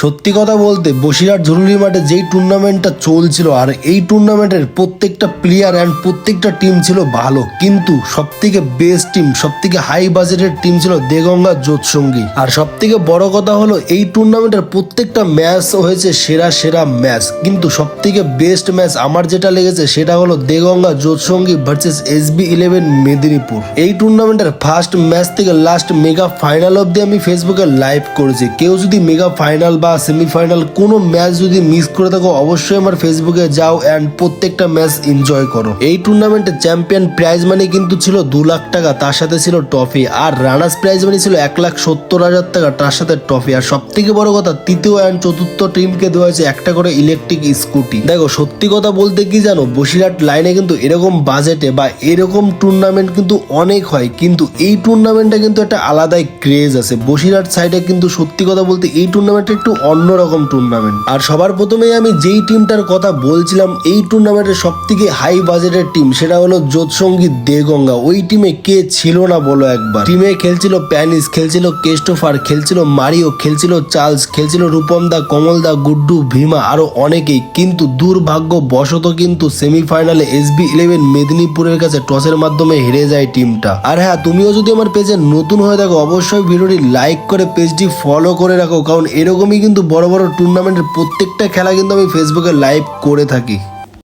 সত্যি কথা বলতে বসিরহাট জরুরি মাঠে যেই টুর্নামেন্টটা চলছিল আর এই টুর্নামেন্টের প্রত্যেকটা প্লেয়ার অ্যান্ড প্রত্যেকটা টিম ছিল ভালো। কিন্তু সব থেকে বেস্ট টিম সব থেকে হাই বাজেটের টিম ছিল দেগঙ্গা জোৎসঙ্গী আর সব থেকে বড় কথা হলো, এই টুর্নামেন্টের প্রত্যেকটা ম্যাচ হয়েছে সেরা সেরা ম্যাচ কিন্তু সব থেকে বেস্ট ম্যাচ আমার যেটা লেগেছে সেটা হলো Deganga জোৎসঙ্গী versus S B eleven Medinipur. এই টুর্নামেন্টের ফার্স্ট ম্যাচ থেকে লাস্ট মেগা ফাইনাল অব্দি আমি ফেসবুকে লাইভ করেছি। কেউ যদি মেগা ফাইনাল বা সেমিফাইনাল কোনো ম্যাচ যদি মিস করে থাকো, অবশ্যই আমার ফেসবুকে যাও অ্যান্ড প্রত্যেকটা ম্যাচ এনজয় করো। এই টুর্নামেন্টে চ্যাম্পিয়ন প্রাইজ মানি কিন্তু ছিল দু লাখ টাকা, তার সাথে ছিল ট্রফি আর রানার্স প্রাইজ মানি ছিল এক লাখ সত্তর হাজার টাকা, তার সাথে ট্রফি আর সব থেকে বড় কথা, তৃতীয় অ্যান্ড চতুর্থ টিমকে দেওয়া হয়েছে একটা করে ইলেকট্রিক স্কুটি দেখো, সত্যি কথা বলতে কি জানো, বসিরহাট লাইনে কিন্তু এরকম বাজেটে বা এরকম টুর্নামেন্ট কিন্তু অনেক হয়, কিন্তু এই টুর্নামেন্টে কিন্তু একটা আলাদাই ক্রেজ আছে। বসিরহাট সাইডে কিন্তু সত্যি কথা বলতে এই টুর্নামেন্টটা একটু অন্যরকম টুর্নামেন্ট আর সবার প্রথমেই আমি যেই টিমটার কথা বলছিলাম, এই টুর্নামেন্টের সব থেকে হাই বাজেটের টিম সেটা হলো জোৎসঙ্গীত দেগঙ্গা। ওই টিমে কে ছিল না বলো একবার। টিমে খেলছিল প্যানিস, খেলছিল কেস্টোফার খেলছিল মারিও, খেলছিল চার্লস, খেলছিল রূপম দা, কমল দা, গুড্ডু, ভীমা, আরও অনেকেই। কিন্তু দুর্ভাগ্য বশত কিন্তু সেমিফাইনালে এসবি ইলেভেন মেদিনীপুরের কাছে টসের মাধ্যমে হেরে যায় টিমটা আর হ্যাঁ তুমিও যদি আমার পেজে নতুন হয়ে থাকো, অবশ্যই ভিডিওটি লাইক করে পেজটি ফলো করে রাখো, কারণ এরকমই কিন্তু বড় বড় টুর্নামেন্টের প্রত্যেকটা খেলা কিন্তু আমি ফেসবুকে লাইভ করে থাকি।